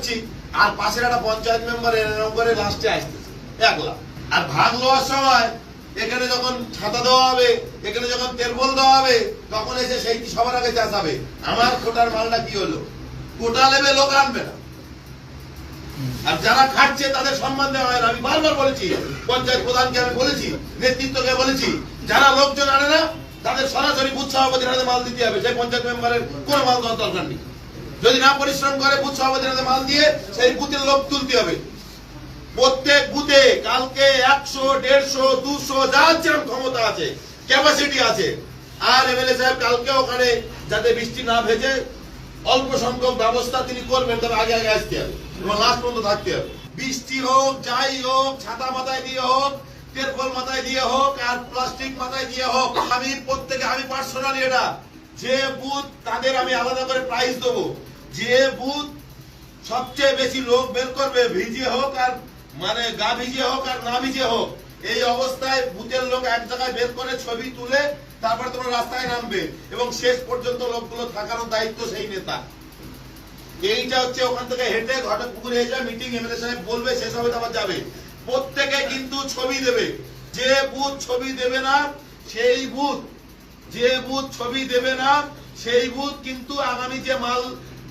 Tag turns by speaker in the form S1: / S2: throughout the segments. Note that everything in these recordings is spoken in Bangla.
S1: করছি, আর পাশের একটা পঞ্চায়েত মেম্বার এরকম করে লাস্টে আসতেছে। একলা। আর ভাগ লওয়ার সময় এখানে যখন ছাতা দেওয়া হবে, এখানে যখন তেরবল দেওয়া হবে, তখন এসে সেই সবার আগে চাষাবে আমার কোটার মালটা কি হলো? কোটা নেবে লোক আনবে না। আর যারা খাচ্ছে তাদের সম্মান দেওয়া হয়। আমি বারবার বলেছি, পঞ্চায়েত প্রধানকে আমি বলেছি, নেতৃত্বকে বলেছি, যারা লোকজন আনে না, তাদের সরাসরি বুথ সভাপতির হাতে মাল দিতে হবে। সেই পঞ্চায়েত মেম্বারের কোনো মাল দেওয়ার দরকার নেই। যদি না পরিশ্রম করে, বুথ সভাপতির মাল দিয়ে সেই বুথের লোক তুলতে হবে। প্রত্যেক বুথে কালকে একশো, দেড়শো, দুশো যার যেরকম ক্ষমতা আছে ক্যাপাসিটি আছে। আর এমএলএ সাহেব কালকে ওখানে যাতে বৃষ্টি না ভেজে অল্প সংখ্যক ব্যবস্থা তিনি করবেন, তবে আগে আগে আসতে হবে এবং লাস্ট পর্যন্ত থাকতে হবে। বৃষ্টি হোক, যাই হোক, ছাতা মাথায় দিয়ে হোক তেরপল মাথায় দিয়ে হোক, আর প্লাস্টিক মাথায় দিয়ে হোক, আমি প্রত্যেকে, আমি পার্সোনালি এটা, যে বুথ তাদের আমি আলাদা করে প্রাইস দেবো। যে বুথ সবচেয়ে বেশি লোক বের করবে ভিজে হোক আর মানে গা ভিজে হোক আর না ভিজে হোক, এই অবস্থায় বুথের লোক এক জায়গায় বের করে ছবি তুলে তারপরে তোমরা রাস্তায় নামবে এবং শেষ পর্যন্ত লোকগুলো থাকারও দায়িত্ব সেই নেতা। এইটা হচ্ছে ওখান থেকে হেঁটে ঘটক পুকুরে এসে মিটিং এমএলএ সাহেব বলবে, শেষ হবে আবার যাবে। প্রত্যেকে কিন্তু ছবি দেবে। যে বুথ ছবি দেবে না, সেই বুথ যে বুথ ছবি দেবে না, সেই বুথ কিন্তু আগামী যে মাল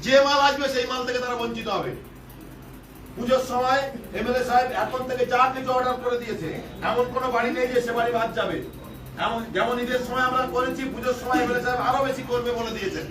S1: যে মাল আসবে, সেই মাল থেকে তারা বঞ্চিত হবে। পুজোর সময় এমএলএ সাহেব এখন থেকে যা কিছু অর্ডার করে দিয়েছে, এমন কোনো বাড়ি নেই যে সে বাড়ি বাদ যাবে। এমন যেমন ঈদের সময় আমরা করেছি, পুজোর সময় এমএলএ সাহেব আরও বেশি করবে বলে দিয়েছেন।